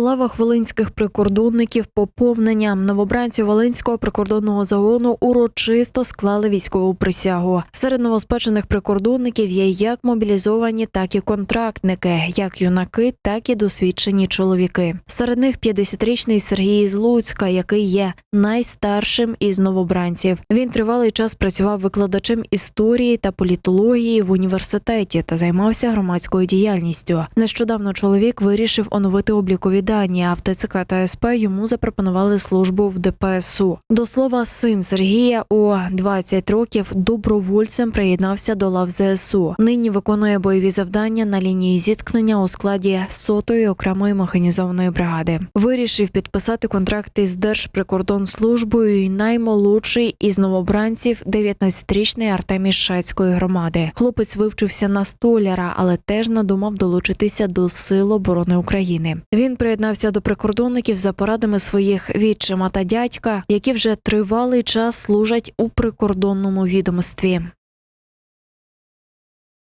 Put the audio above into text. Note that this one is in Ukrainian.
Лавах волинських прикордонників поповнення новобранці Волинського прикордонного загону урочисто склали військову присягу. Серед новоспечених прикордонників є як мобілізовані, так і контрактники, як юнаки, так і досвідчені чоловіки. Серед них 50-річний Сергій з Луцька, який є найстаршим із новобранців. Він тривалий час працював викладачем історії та політології в університеті та займався громадською діяльністю. Нещодавно чоловік вирішив оновити облікові дані. А в ТЦК та СП йому запропонували службу в ДПСУ. До слова, син Сергія у 20 років добровольцем приєднався до лав ЗСУ. Нині виконує бойові завдання на лінії зіткнення у складі сотої окремої механізованої бригади. Вирішив підписати контракт із Держприкордонслужбою і наймолодший із новобранців 19-річний Артемій Шацької громади. Хлопець вивчився на столяра, але теж надумав долучитися до Сил оборони України. Він приєднався до прикордонників за порадами своїх відчима та дядька, які вже тривалий час служать у прикордонному відомстві.